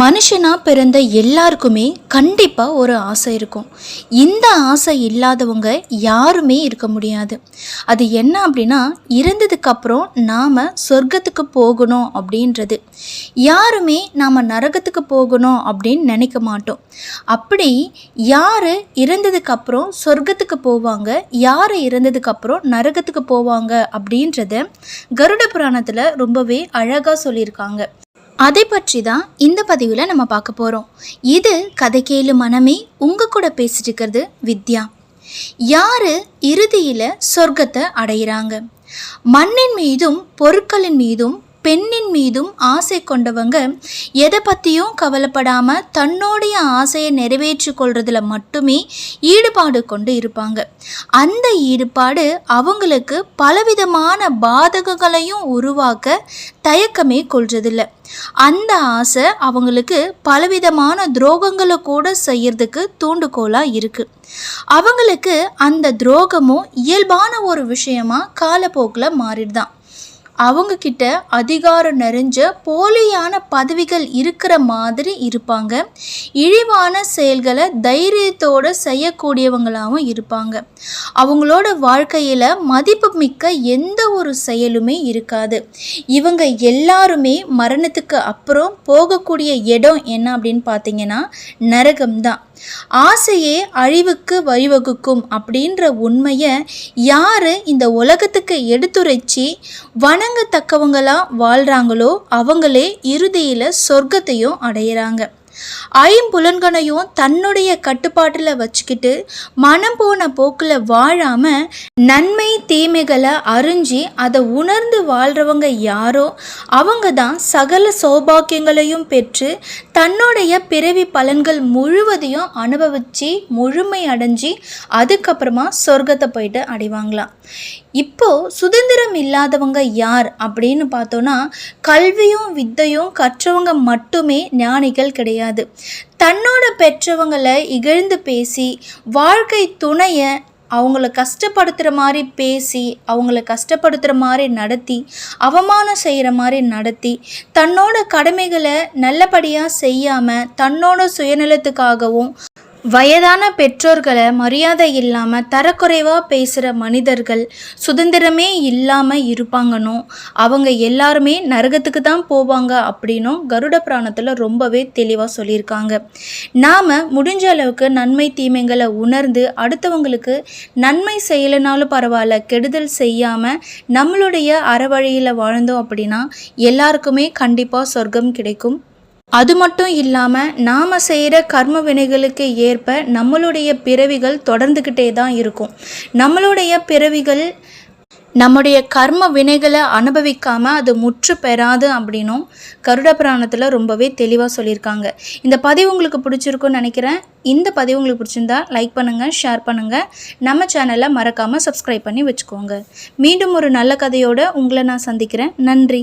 மனுஷனாக பிறந்த எல்லாருக்குமே கண்டிப்பாக ஒரு ஆசை இருக்கும். இந்த ஆசை இல்லாதவங்க யாருமே இருக்க முடியாது. அது என்ன அப்படின்னா இறந்ததுக்கப்புறம் நாம் சொர்க்கத்துக்கு போகணும் அப்படின்றது. யாருமே நாம் நரகத்துக்கு போகணும் அப்படின்னு நினைக்க மாட்டோம். அப்படி யார் இறந்ததுக்கப்புறம் சொர்க்கத்துக்கு போவாங்க யார் இறந்ததுக்கப்புறம் நரகத்துக்கு போவாங்க அப்படின்றத கருட புராணத்தில் ரொம்பவே அழகாக சொல்லியிருக்காங்க. அதை பற்றி தான் இந்த பதிவில் நம்ம பார்க்க போகிறோம் இது கதை கேளு மனமே உங்கள் கூட பேசிட்டு இருக்கிறது வித்யா. யார் இறுதியில் சொர்க்கத்தை அடையிறாங்க? மண்ணின் மீதும் பொருட்களின் மீதும் பெண்ணின் மீதும் ஆசை கொண்டவங்க எதை பற்றியும் கவலைப்படாமல் தன்னுடைய ஆசையை நிறைவேற்றி கொள்றதுல மட்டுமே ஈடுபாடு கொண்டு இருப்பாங்க. அந்த ஈடுபாடு அவங்களுக்கு பலவிதமான பாதகங்களையும் உருவாக்க தயக்கமே கொள்றதில்ல. அந்த ஆசை அவங்களுக்கு பலவிதமான துரோகங்களை கூட செய்யறதுக்கு தூண்டுகோலாக இருக்குது அவங்களுக்கு அந்த துரோகமும் இயல்பான ஒரு விஷயமா காலப்போக்கில் மாறிடுதான். அவங்க கிட்ட அதிகாரம் நிறைஞ்ச போலியான பதவிகள் இருக்கிற மாதிரி இருப்பாங்க. இழிவான செயல்களை தைரியத்தோடு செய்யக்கூடியவங்களாகவும் இருப்பாங்க. அவங்களோட வாழ்க்கையில் மதிப்பு மிக்க எந்த ஒரு செயலுமே இருக்காது. இவங்க எல்லாருமே மரணத்துக்கு அப்புறம் போகக்கூடிய இடம் என்ன அப்படின்னு பார்த்தீங்கன்னா நரகம்தான். ஆசையே அழிவுக்கு வழிவகுக்கும் அப்படின்ற உண்மையை யார் இந்த உலகத்துக்கு எடுத்துரைச்சி வணங்கத்தக்கவங்களா வாழ்கிறாங்களோ அவங்களே இறுதியில் சொர்க்கத்தையும் அடையிறாங்க. ஐம்புலன்களையும் தன்னுடைய கட்டுப்பாட்டில் வச்சுக்கிட்டு மனம் போன போக்கில் வாழாமல் நன்மை தீமைகளை அறிஞ்சு அதை உணர்ந்து வாழ்கிறவங்க யாரோ அவங்க தான் சகல சௌபாக்கியங்களையும் பெற்று தன்னுடைய பிறவி பலன்கள் முழுவதையும் அனுபவித்து முழுமை அடைஞ்சு அதுக்கப்புறமா சொர்க்கத்தை போயிட்டு அடைவாங்களாம். இப்போ சுதந்திரம் இல்லாதவங்க யார் அப்படின்னு பார்த்தோன்னா கல்வியும் வித்தையும் கற்றவங்க மட்டுமே ஞானிகள் கிடையாது. தன்னோட பெற்றவங்களை இகழ்ந்து பேசி வாழ்க்கை துணையை அவங்கள கஷ்டப்படுத்துகிற மாதிரி பேசி அவங்கள கஷ்டப்படுத்துகிற மாதிரி நடத்தி அவமானம் செய்கிற மாதிரி நடத்தி தன்னோட கடமைகளை நல்லபடியாக செய்யாமல் தன்னோட சுயநலத்துக்காகவும் வயதான பெற்றோர்களை மரியாதை இல்லாமல் தரக்குறைவாக பேசுகிற மனிதர்கள் சுதந்திரமே இல்லாமல் இருப்பாங்கனோ. அவங்க எல்லாருமே நரகத்துக்கு தான் போவாங்க அப்படின்னும் கருட புராணத்தில் ரொம்பவே தெளிவாக சொல்லியிருக்காங்க. நாம் முடிஞ்ச அளவுக்கு நன்மை தீமைகளை உணர்ந்து அடுத்தவங்களுக்கு நன்மை செய்யலைனாலும் பரவாயில்ல கெடுதல் செய்யாமல் நம்மளுடைய அறவழியில் வாழ்ந்தோம் அப்படின்னா எல்லாருக்குமே கண்டிப்பாக சொர்க்கம் கிடைக்கும். அது மட்டும் இல்லாமல் நாம் செய்கிற கர்ம வினைகளுக்கு ஏற்ப நம்மளுடைய பிறவிகள் தொடர்ந்துக்கிட்டே தான் இருக்கும். நம்மளுடைய பிறவிகள் நம்முடைய கர்ம வினைகளை அனுபவிக்காமல் அது முற்று பெறாது அப்படின்னும் கருட புராணத்தில் ரொம்பவே தெளிவாக சொல்லியிருக்காங்க. இந்த பதிவு உங்களுக்கு பிடிச்சிருக்குன்னு நினைக்கிறேன். இந்த பதிவு உங்களுக்கு பிடிச்சிருந்தா லைக் பண்ணுங்கள் ஷேர் பண்ணுங்கள் நம்ம சேனலை மறக்காமல் சப்ஸ்கிரைப் பண்ணி வச்சுக்கோங்க. மீண்டும் ஒரு நல்ல கதையோடு உங்களை நான் சந்திக்கிறேன். நன்றி.